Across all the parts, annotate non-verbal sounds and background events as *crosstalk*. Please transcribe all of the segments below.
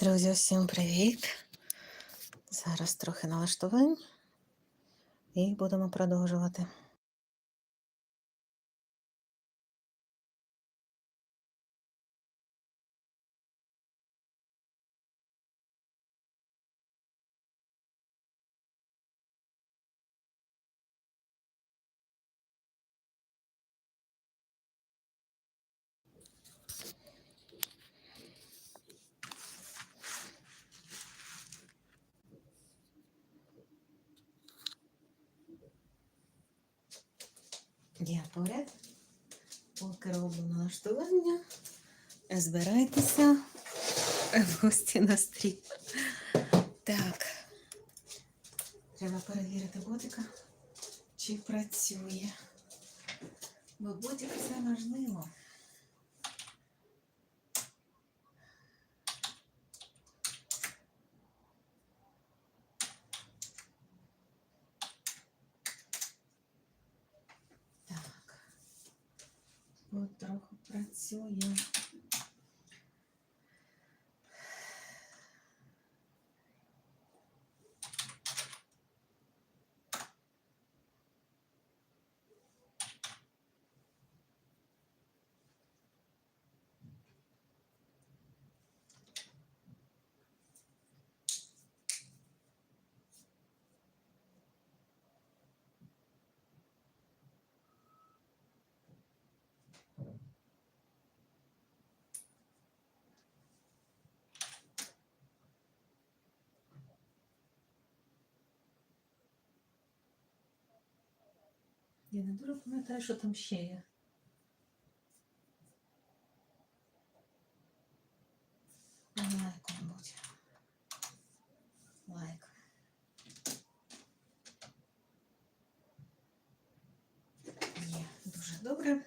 Друзі, всім привіт! Зараз трохи налаштувань і будемо продовжувати. Я поряд, поки роблю налаштування. Збирайтеся в гості на стрім. Так. Треба перевірити ботика, чи працює. Бо ботик це важливо. Трохи працює. Я не дуже пам'ятаю, що там ще є. Лайк, мабуть. Лайк. Є, дуже добре.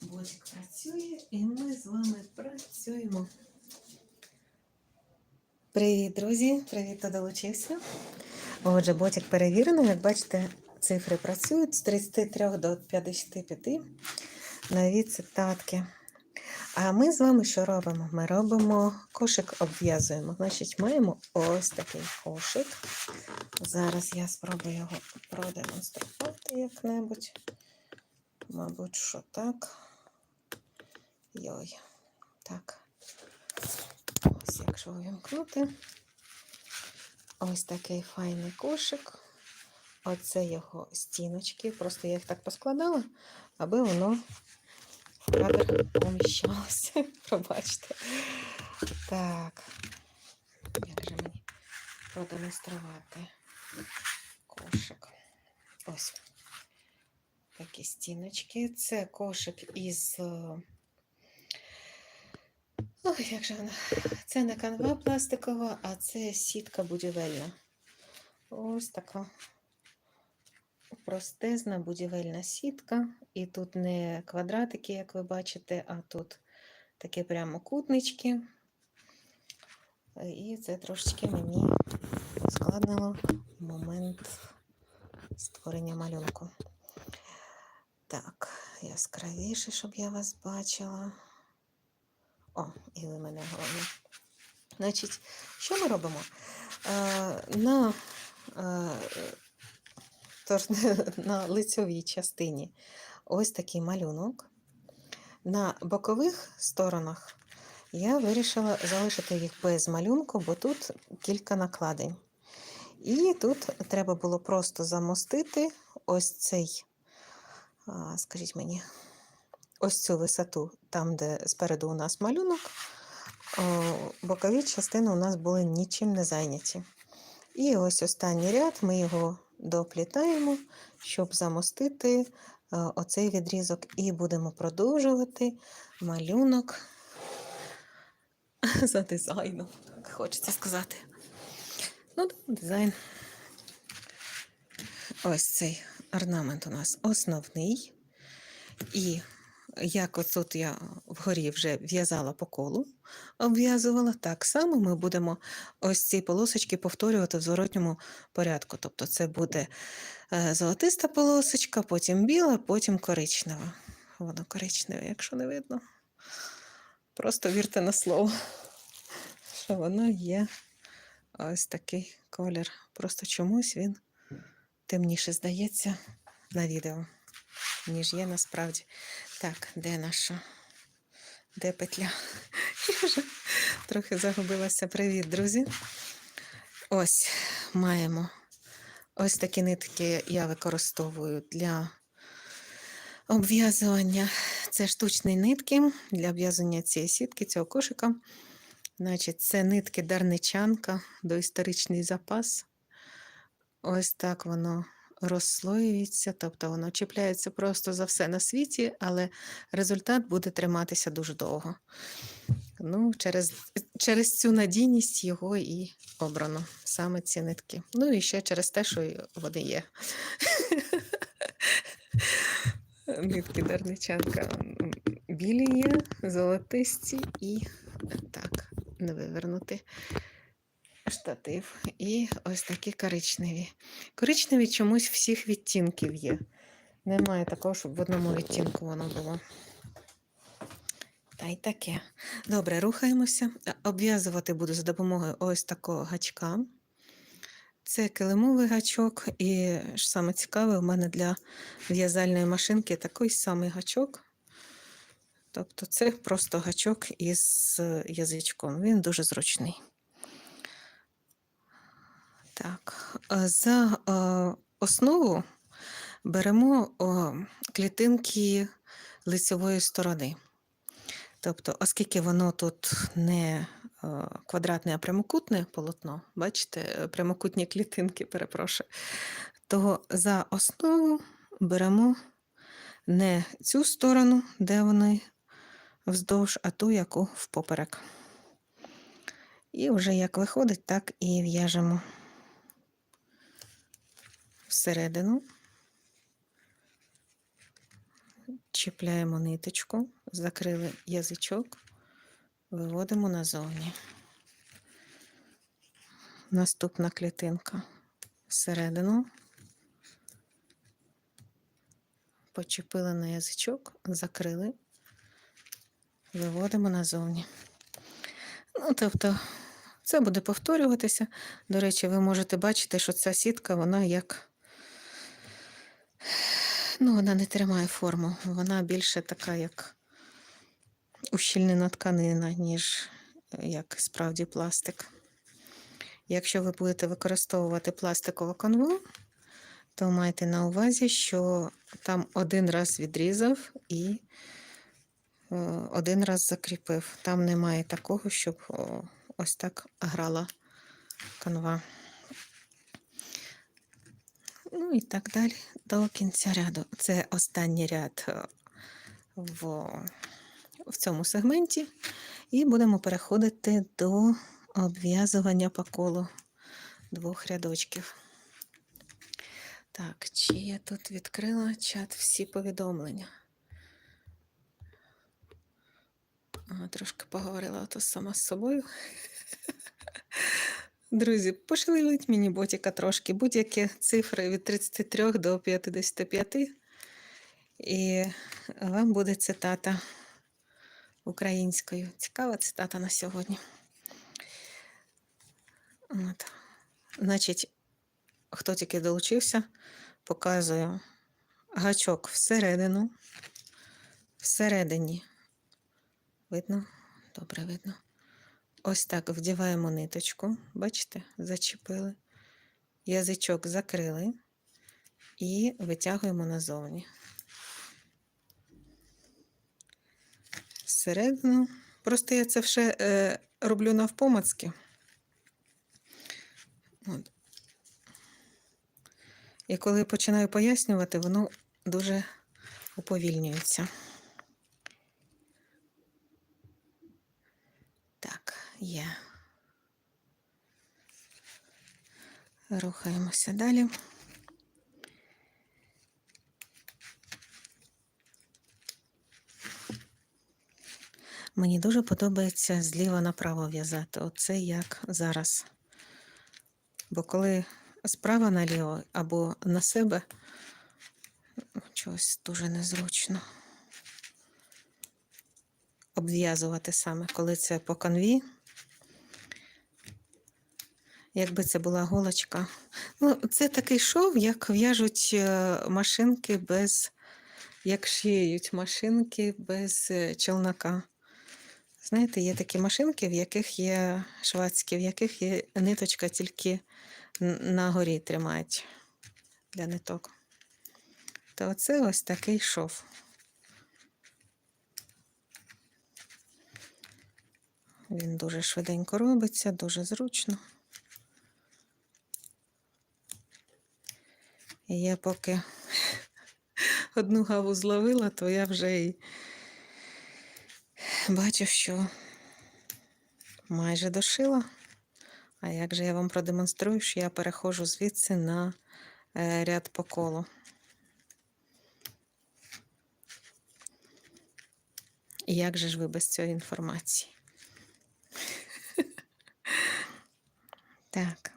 Ботик працює, і ми з вами працюємо. Привіт, друзі! Привіт, хто долучився. Отже, ботик перевірено. Як бачите, цифри працюють з 33 до 55 нові цитатки. А ми з вами що робимо? Ми робимо кошик обв'язуємо. Значить, маємо ось такий кошик. Зараз я спробую його продемонструвати як-небудь. Мабуть, що так. Йой. Так. Ось, якщо увімкнути. Ось такий файний кошик. Оце його стіночки. Просто я їх так поскладала, аби воно в кадр поміщалося. *laughs* Пробачте. Так. Як же мені продемонструвати кошик? Ось. Такі стіночки. Це кошик із. е, Ой, як же вона? Це не канва пластикова, а це сітка будівельна. Ось така простезна будівельна сітка. І тут не квадратики, як ви бачите, а тут такі прямокутнички. І це трошечки мені ускладнило момент створення малюнку. Так, яскравіше, щоб я вас бачила. О, і ви мене головне. Значить, що ми робимо? Е, на, е, тож, *laughs* на лицьовій частині ось такий малюнок. На бокових сторонах я вирішила залишити їх без малюнку, бо тут кілька накладень. І тут треба було просто замостити ось цей, скажіть мені, ось цю висоту, там, де спереду у нас малюнок, бокові частини у нас були нічим не зайняті. І ось останній ряд ми його доплітаємо, щоб замостити е, оцей відрізок, і будемо продовжувати малюнок *laughs* за дизайном, так хочеться сказати. Ну, дизайн. Ось цей орнамент у нас основний. І як ось тут я вгорі вже в'язала по колу, обв'язувала, так само ми будемо ось ці полосочки повторювати в зворотньому порядку. Тобто це буде е, золотиста полосочка, потім біла, потім коричнева. Воно коричневе, якщо не видно. Просто вірте на слово, що воно є ось такий колір. Просто чомусь він темніше здається на відео, ніж є насправді. Так, де наша? Де петля? *laughs* Я вже трохи загубилася. Привіт, друзі. Ось маємо ось такі нитки я використовую для обв'язування. Це штучні нитки для обв'язання цієї сітки, цього кошика. Значить, це нитки дарничанка, доісторичний запас. Ось так воно розслоюється, тобто воно чіпляється просто за все на світі, але результат буде триматися дуже довго. Ну, через, через цю надійність його і обрано саме ці нитки. Ну і ще через те, що вони є. *laughs* Нитки дарничанка білі є, золотисті і так, не вивернути штатив. І ось такі коричневі. Коричневі чомусь всіх відтінків є. Немає такого, щоб в одному відтінку воно було. Та й таке. Добре, рухаємося. Е, Обв'язувати буду за допомогою ось такого гачка. Це килимовий гачок, і ж саме цікаве, у мене для в'язальної машинки такий самий гачок. Тобто це просто гачок із е, язичком. Він дуже зручний. Так, е, за е, основу беремо клітинки лицевої сторони. Тобто, оскільки воно тут не е, квадратне, а прямокутне полотно, бачите, прямокутні клітинки, перепрошую, то за основу беремо не цю сторону, де вони вздовж, а ту, яку впоперек. І вже як виходить, так і в'яжемо всередину. Чіпляємо ниточку, закрили язичок, виводимо назовні. Наступна клітинка всередину. Почепили на язичок, закрили, виводимо назовні. Ну, тобто, це буде повторюватися. До речі, ви можете бачити, що ця сітка, вона як Ну, вона не тримає форму. Вона більше така, як ущільнена тканина, ніж е, як справді пластик. Якщо ви будете використовувати пластикову канву, то майте на увазі, що там один раз відрізав і е, один раз закріпив. Там немає такого, щоб ось так грала канва. Ну і так далі до кінця ряду. Це останній ряд е, в, в цьому сегменті. І будемо переходити до обв'язування по колу двох рядочків. Так, чи я тут відкрила чат всі повідомлення? Трошки поговорила то сама з собою. *laughs* Друзі, пошевеліть мені ботіка трошки, будь-які цифри від 33 до 55. І вам буде цитата українською. Цікава цитата на сьогодні. От. Значить, хто тільки долучився, показую гачок всередину. Всередині. Видно? Добре видно. Ось так вдіваємо ниточку, бачите, зачепили, язичок закрили і витягуємо назовні. Всередину. Просто я це все е, роблю навпомацки. От. І коли починаю пояснювати, воно дуже уповільнюється. Так, є. Рухаємося далі. Мені дуже подобається зліва направо в'язати. Оце як зараз. Бо коли справа наліво або на себе, чогось дуже незручно обв'язувати саме, коли це по канві, якби це була голочка. Ну, це такий шов, як в'яжуть е, машинки без, як шиють машинки без е, челнока. Знаєте, є такі машинки, в яких є швадські, в яких є ниточка тільки на горі тримають для ниток. То оце ось такий шов. Він дуже швиденько робиться, дуже зручно. І я поки *laughs* одну гаву зловила, то я вже і бачу, що майже дошила. А як же я вам продемонструю, що я переходжу звідси на е, ряд по колу. І як же ж ви без цієї інформації? *laughs* Так.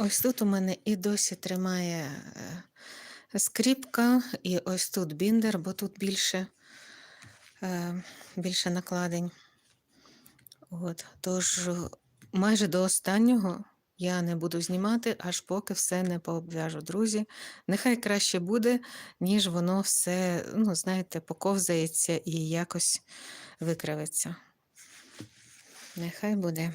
Ось тут у мене і досі тримає е, скріпка, і ось тут біндер, бо тут більше, е, більше накладень. От, тож е, майже до останнього я не буду знімати, аж поки все не пообв'яжу. Друзі, нехай краще буде, ніж воно все, ну, знаєте, поковзається і якось викривиться. Нехай буде.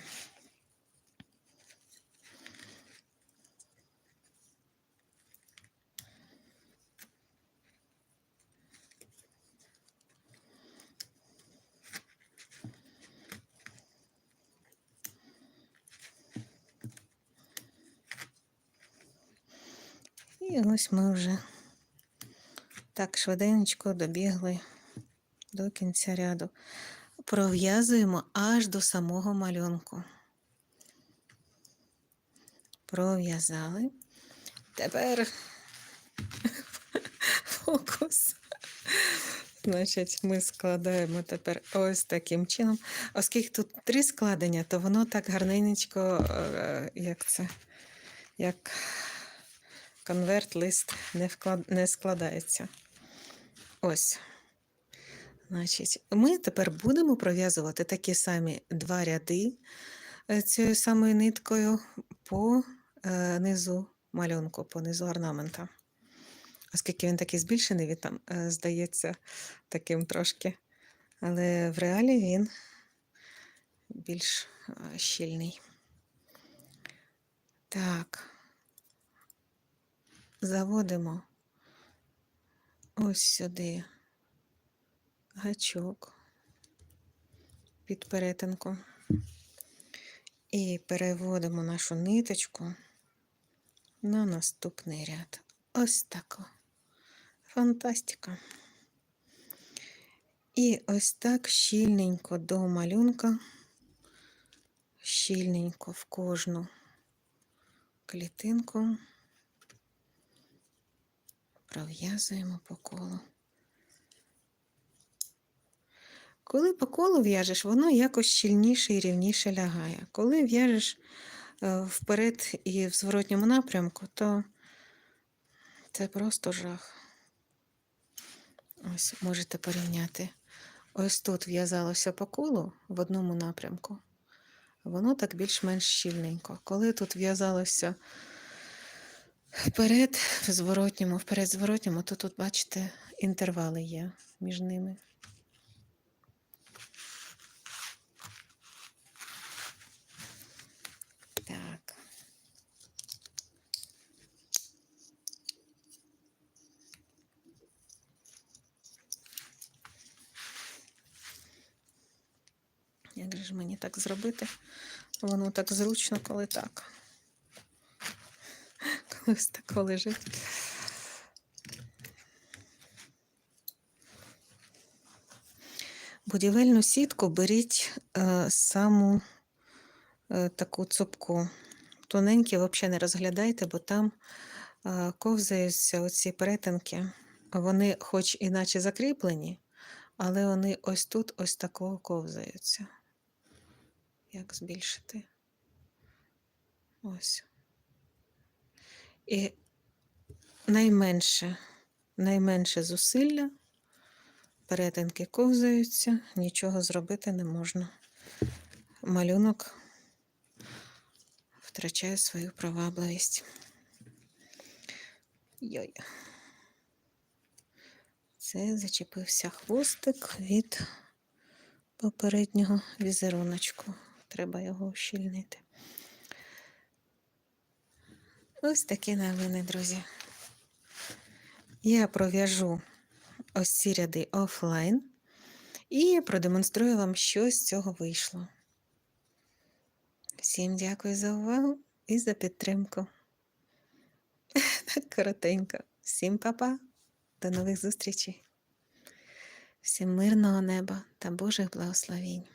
І ось ми вже так швиденько добігли до кінця ряду. Пров'язуємо аж до самого малюнку. Пров'язали. Тепер *laughs* фокус. Значить, ми складаємо тепер ось таким чином. Оскільки тут три складення, то воно так гарненько, е, як це, як конверт, лист не, вклад... не складається. Ось. Значить, ми тепер будемо пров'язувати такі самі два ряди е, цією самою ниткою по е, низу малюнку, по низу орнамента. Оскільки він такий збільшений, він там е, здається таким трошки. Але в реалі він більш е, щільний. Так заводимо ось сюди гачок під перетинку і переводимо нашу ниточку на наступний ряд. Ось тако. Фантастика. І ось так щільненько до малюнка, щільненько в кожну клітинку пров'язуємо по колу. Коли по колу в'яжеш, воно якось щільніше і рівніше лягає. Коли в'яжеш е, вперед і в зворотньому напрямку, то це просто жах. Ось можете порівняти. Ось тут в'язалося по колу в одному напрямку, воно так більш-менш щільненько. Коли тут в'язалося Вперед, в зворотньому, вперед, зворотньому, то тут, бачите, інтервали є між ними. Так. Як же ж мені так зробити? Воно так зручно, коли так. Ось тако лежить. Будівельну сітку беріть е, саму е, таку цупку. Тоненькі взагалі не розглядайте, бо там е, ковзаються оці перетинки. Вони, хоч іначе закріплені, але вони ось тут, ось такого ковзаються. Як збільшити? Ось. І найменше, найменше зусилля, перетинки ковзаються, нічого зробити не можна. Малюнок втрачає свою привабливість. Йой. Це зачепився хвостик від попереднього візеруночку. Треба його ущільнити. Ось такі новини, друзі. Я пров'яжу ось ці ряди офлайн і продемонструю вам, що з цього вийшло. Всім дякую за увагу і за підтримку. *laughs* Так коротенько. Всім па-па. До нових зустрічей. Всім мирного неба та Божих благословінь.